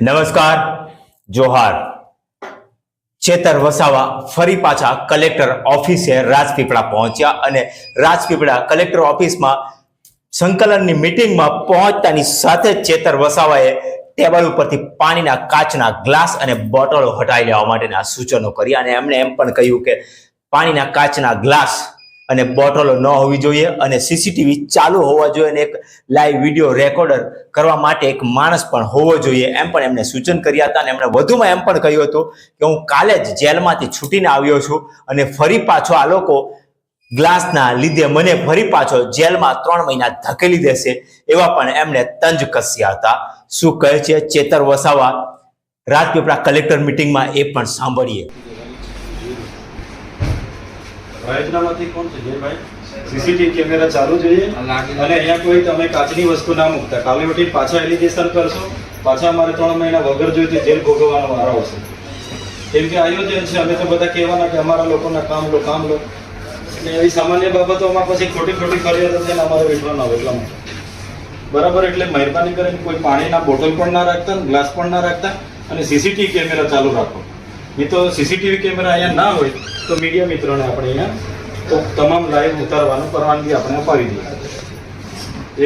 નમસ્કાર, જોહાર. ચેતર વસાવા ફરી પાછા કલેક્ટર ઓફિસે રાજપીપળા પહોંચ્યા અને રાજપીપળા કલેક્ટર ઓફિસમાં સંકલનની મિટિંગમાં પહોંચતાની સાથે ચેતર વસાવાએ ટેબલ ઉપરથી પાણીના કાચના ગ્લાસ અને બોટલો હટાવી લેવા માટેના સૂચનો કર્યા અને એમણે એમ પણ કહ્યું કે પાણીના કાચના ગ્લાસ અને બોટલો ન હોવી જોઈએ અને સીસીટીવી ચાલુ હોવા જોઈએ અને એક લાઈવ વીડિયો રેકોર્ડર કરવા માટે એક માણસ પણ હોવો જોઈએ એમ પણ એમણે સૂચન કર્યા હતા અને એમણે વધુમાં એમ પણ કહ્યું હતું કે હું કાલે જ જેલમાંથી છૂટીને આવ્યો છું અને ફરી પાછો આ લોકો ગ્લાસના લીધે મને ફરી પાછો જેલમાં ત્રણ મહિના ધકેલી દેશે એવા પણ એમણે તંજ કસ્યા હતા. શું કહે છે ચેતર વસાવા? રાજપીપળા કલેક્ટર મિટિંગમાં એ પણ સાંભળીએ. પ્રયોજનામાંથી કોણ છે? જયભાઈ? સીસીટીવી કેમેરા ચાલુ જોઈએ. અને અહીંયા કોઈ તમે કાચની વસ્તુ ના મૂકતા. કાલે ઉઠી પાછા એલિગેશન કરશો. પાછા અમારે ત્રણ મહિના વગર જોઈતી જેલ ભોગવવાનો વારો આવશે. કેમ કે આયોજન છે. અમે તો બધા કહેવાના કે અમારા લોકોના કામ લો કામ લો. એટલે એવી સામાન્ય બાબતોમાં પછી ખોટી ખોટી ફરિયાદ થઈને અમારે વેઠવાનું આવે એટલા માટે. બરાબર? એટલે મહેરબાની કરીને કોઈ પાણીના બોટલ પણ ના રાખતા ગ્લાસ પણ ના રાખતા અને સીસીટીવી કેમેરા ચાલુ રાખો. નહીં તો સીસીટીવી કેમેરા અહીંયા ના હોય તો મીડિયા મિત્રોને આપણે અહીંયા તમામ લાઈવ ઉતારવાનું પરવાનગી આપણે અપાવી દઈએ.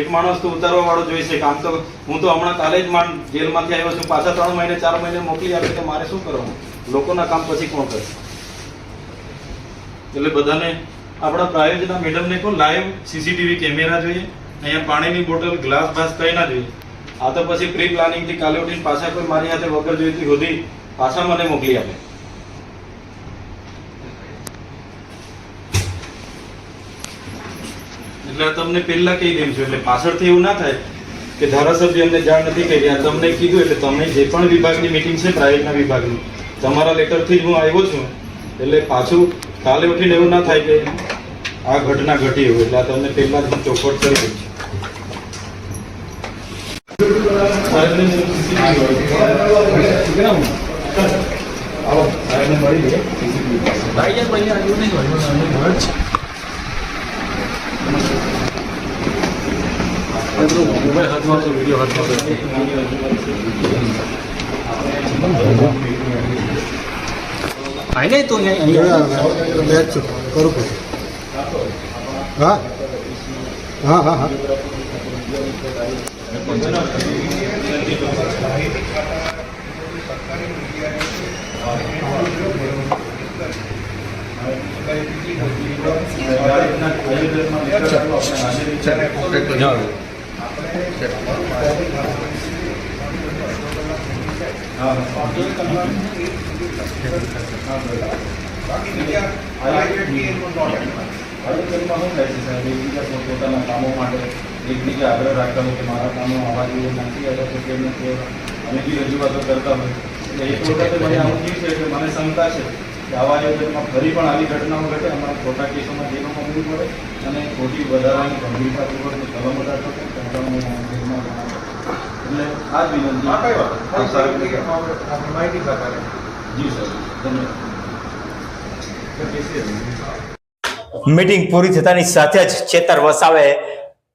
એક માણસ તો ઉતારવા વાળો જોઈશે કે આમ તો હું તો હમણાં કાલે જ માંડ જેલમાંથી આવ્યો છું. પાછા ત્રણ મહિને, ચાર મહિને મોકલી આપે તો મારે શું કરવાનું? લોકોના કામ પછી કોણ કરશે? એટલે બધાને આપણા પ્રાયોજના મેડમને કહો લાઈવ સીસીટીવી કેમેરા જોઈએ. અહીંયા પાણીની બોટલ, ગ્લાસ બાસ કઈ ના જોઈએ. આ તો પછી પ્રી પ્લાનિંગથી કાલે ઉઠીને પાછા કોઈ મારી હાથે વગર જોઈતી હોધી પાછા મને મોકલી આપે. એટલે તમને પહેલા કહી દઉં છું એટલે પાછળથી એવું ના થાય કે ધારાસભ્ય અમને જાણ નથી કરી, આ તમને કીધું, એટલે તમે જે પણ વિભાગની મિટિંગ છે પ્રાઇવેટના વિભાગની, તમારા લેટરથી જ હું આવ્યો છું, એટલે પાછું કાલે ઉઠીને એવું ના થાય કે આ ઘટના ઘટી હોય, એટલે આ તમને પહેલાં જ હું ચોખવટ કરી દઉં છું. આવો સાહેબને મળી મોબાઈલ હાથમાં તો બેઠ છું. કરું કરું હા? હા હા હા. પોતપોતાના કામો માટે એકબીજા આગ્રહ રાખતા હોય કે મારા કામો આવા જોઈએ નથી આવ્યા છે કેમ નથી અમે બી રજૂઆતો કરતા હોય એટલે એક વખતે મને આવું થયું છે કે મને શંકા છે કે આવા આયોજનમાં ફરી પણ આવી ઘટનાઓ ઘટે. અમારા ખોટા કેસોમાં જેલમાં મળવું પડે અને ખોટી વધારાની ગંભીરતાપૂર્વક કલમ વધારતો એટલે આ જ વિનંતી. માહિતી. જી સર ધન્યવાદ. મીટિંગ પૂરી થતાની સાથે જ ચેતર વસાવે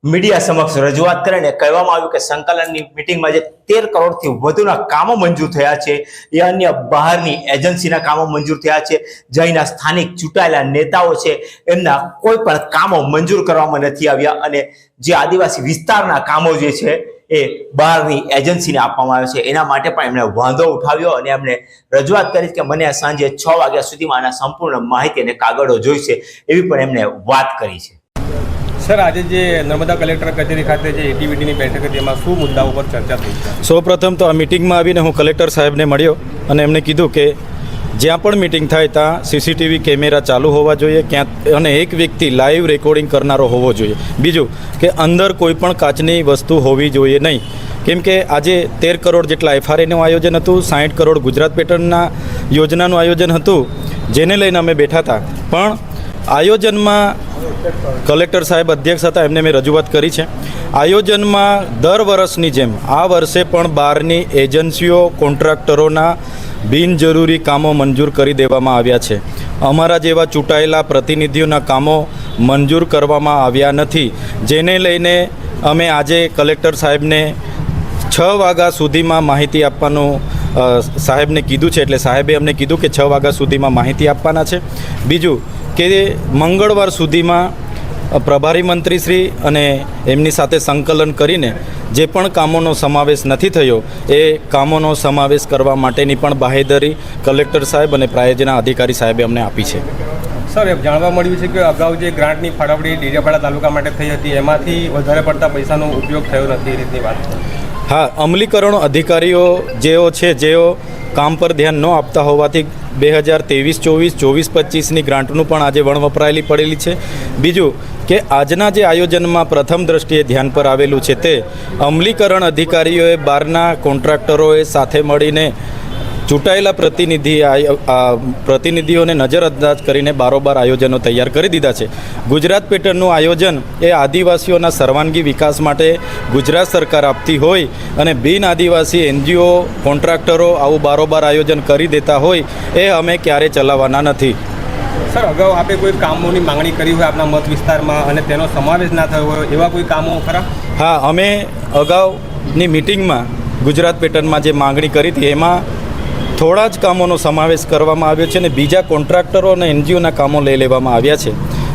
મીડિયા સમક્ષ રજૂઆત કરીને કહેવામાં આવ્યું કે સંકલનની મિટિંગમાં જે તેર કરોડથી વધુના કામો મંજૂર થયા છે, એ અન્ય બહારની એજન્સીના કામો મંજૂર થયા છે જે અહીંના સ્થાનિક ચૂંટાયેલા નેતાઓ છે, એમના કોઈ પણ કામો મંજૂર કરવામાં નથી આવ્યા અને જે આદિવાસી વિસ્તારના કામો જે છે, એ બહારની એજન્સીને આપવામાં આવે છે. એના માટે પણ એમણે વાંધો ઉઠાવ્યો અને એમણે રજૂઆત કરી કે મને સાંજે છ વાગ્યા સુધીમાં આના સંપૂર્ણ માહિતી અને કાગળો જોઈશે એવી પણ એમણે વાત કરી છે. સર, આજે જે નર્મદા કલેક્ટર કચેરી ખાતે જે એટીવીટીની બેઠક હતી, એમાં શું મુદ્દાઓ પર ચર્ચા થઈ સૌપ્રથમ તો આ મિટિંગમાં આવીને હું કલેક્ટર સાહેબને મળ્યો અને એમને કીધું કે જ્યાં પણ મિટિંગ થાય ત્યાં સીસીટીવી કેમેરા ચાલુ હોવા જોઈએ, ક્યાં અને એક વ્યક્તિ લાઈવ રેકોર્ડિંગ કરનારો હોવો જોઈએ. બીજું કે અંદર કોઈ પણ કાચની વસ્તુ હોવી જોઈએ નહીં. કેમ કે આજે તેર કરોડ જેટલા એફઆરએનું આયોજન હતું સાઠ કરોડ ગુજરાત પેટર્નના યોજનાનું આયોજન હતું, જેને લઈને અમે બેઠા હતા. પણ આયોજનમાં કલેક્ટર સાહેબ અધ્યક્ષ હતા, એમને મેં રજૂઆત કરી છે. આયોજનમાં દર વર્ષની જેમ, આ વર્ષે પણ બહારની એજન્સીઓ, કોન્ટ્રાક્ટરોના બિનજરૂરી કામો મંજૂર કરી દેવામાં આવ્યા છે. અમારા જેવા ચૂંટાયેલા પ્રતિનિધિઓના કામો મંજૂર કરવામાં આવ્યા નથી. જેને લઈને અમે આજે કલેક્ટર સાહેબને છ વાગ્યા સુધીમાં માહિતી આપવાનું સાહેબને કીધું છે, એટલે સાહેબે અમને કીધું કે છ વાગ્યા સુધીમાં માહિતી આપવાના છે. બીજું કે મંગળવાર સુધીમાં પ્રભારી મંત્રીશ્રી અને એમની સાથે સંકલન કરીને જે પણ કામોનો સમાવેશ નથી થયો, એ કામોનો સમાવેશ કરવા માટેની પણ બાહેધરી કલેક્ટર સાહેબ અને પ્રાયોજના અધિકારી સાહેબે અમને આપી છે. સર, એમ જાણવા મળ્યું છે કે અગાઉ જે ગ્રાન્ટની ફાળવણી ડેડિયાપાડા તાલુકા માટે થઈ હતી, એમાંથી વધારે પડતા પૈસાનો ઉપયોગ થયો નથી એ રીતની વાત. હા, અમલીકરણ અધિકારીઓ જેઓ છે, જેઓ કામ પર ધ્યાન ન આપતા હોવાથી બે હજાર ત્રેવીસ, ચોવીસ ચોવીસ, પચીસની ગ્રાન્ટનું પણ આજે વણ વપરાયેલી પડેલી છે. બીજું કે આજના જે આયોજનમાં પ્રથમ દ્રષ્ટિએ ધ્યાન પર આવેલું છે તે અમલીકરણ અધિકારીઓએ બહારના કોન્ટ્રાક્ટરોએ સાથે મળીને ચૂંટાયેલા પ્રતિનિધિ આય- પ્રતિનિધિઓને નજરઅંદાજ કરીને બારોબાર આયોજનો તૈયાર કરી દીધા છે. ગુજરાત પેટર્નનું આયોજન એ આદિવાસીઓના સર્વાંગી વિકાસ માટે ગુજરાત સરકાર આપતી હોય અને બિન આદિવાસી એનજીઓ કોન્ટ્રાક્ટરો આવું બારોબાર આયોજન કરી દેતા હોય એ અમે ક્યારે ચલાવવાના નથી. સર અગાઉ આપે કોઈ કામોની માંગણી કરી હોય આપના મત વિસ્તારમાં અને તેનો સમાવેશ ના થયો હોય એવા કોઈ કામો ખરા? હા અમે અગાઉની મિટિંગમાં ગુજરાત પેટર્નમાં જે માંગણી કરી હતી એમાં થોડા જ કામોનો સમાવેશ કરવામાં આવ્યો છે અને બીજા કોન્ટ્રાક્ટરો અને એનજીઓના કામો લઈ લેવામાં આવ્યા છે.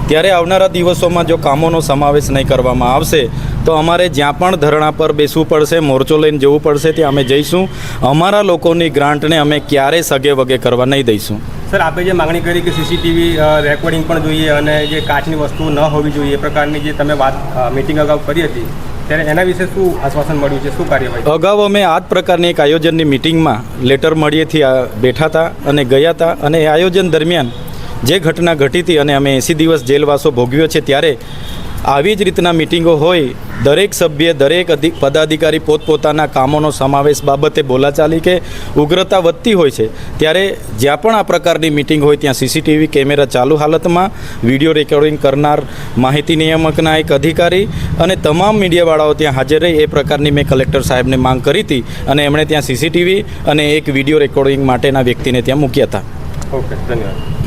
ત્યારે આવનારા દિવસોમાં જો કામોનો સમાવેશ નહીં કરવામાં આવશે, તો અમારે જ્યાં પણ ધરણા પર બેસવું પડશે, મોરચો લઈને જવું પડશે, ત્યાં અમે જઈશું. અમારા લોકોની ગ્રાન્ટને અમે ક્યારેય સગે વગે કરવા નહીં દઈશું. સર, આપે જે માંગણી કરી કે સીસીટીવી રેકોર્ડિંગ પણ જોઈએ અને જે કાચની વસ્તુ ન હોવી જોઈએ, એ પ્રકારની જે તમે વાત મિટિંગ અગાઉ કરી હતી ત્યારે એના વિશે શું આશ્વાસન મળ્યું છે? શું કાર્યવાહી અગાઉ અમે આ પ્રકારની એક આયોજનની મિટિંગમાં લેટર મળીએથી બેઠા હતા અને ગયા હતા અને એ આયોજન દરમિયાન જે ઘટના ઘટી હતી અને અમે એંસી દિવસ જેલવાસો ભોગવ્યો છે ત્યારે આવી જ રીતના મિટિંગો હોય, દરેક સભ્ય, દરેક પદાધિકારી પોતપોતાના કામોનો સમાવેશ બાબતે બોલાચાલી કે ઉગ્રતા વધતી હોય છે, ત્યારે જ્યાં પણ આ પ્રકારની મિટિંગ હોય ત્યાં સીસીટીવી કેમેરા ચાલુ હાલતમાં, વીડિયો રેકોર્ડિંગ કરનાર માહિતી નિયામકના એક અધિકારી અને તમામ મીડિયાવાળાઓ ત્યાં હાજર રહી, એ પ્રકારની મેં કલેક્ટર સાહેબને માંગ કરી હતી અને એમણે ત્યાં સીસીટીવી અને એક વીડિયો રેકોર્ડિંગ માટેના વ્યક્તિને ત્યાં મૂક્યા હતા. ઓકે, ધન્યવાદ.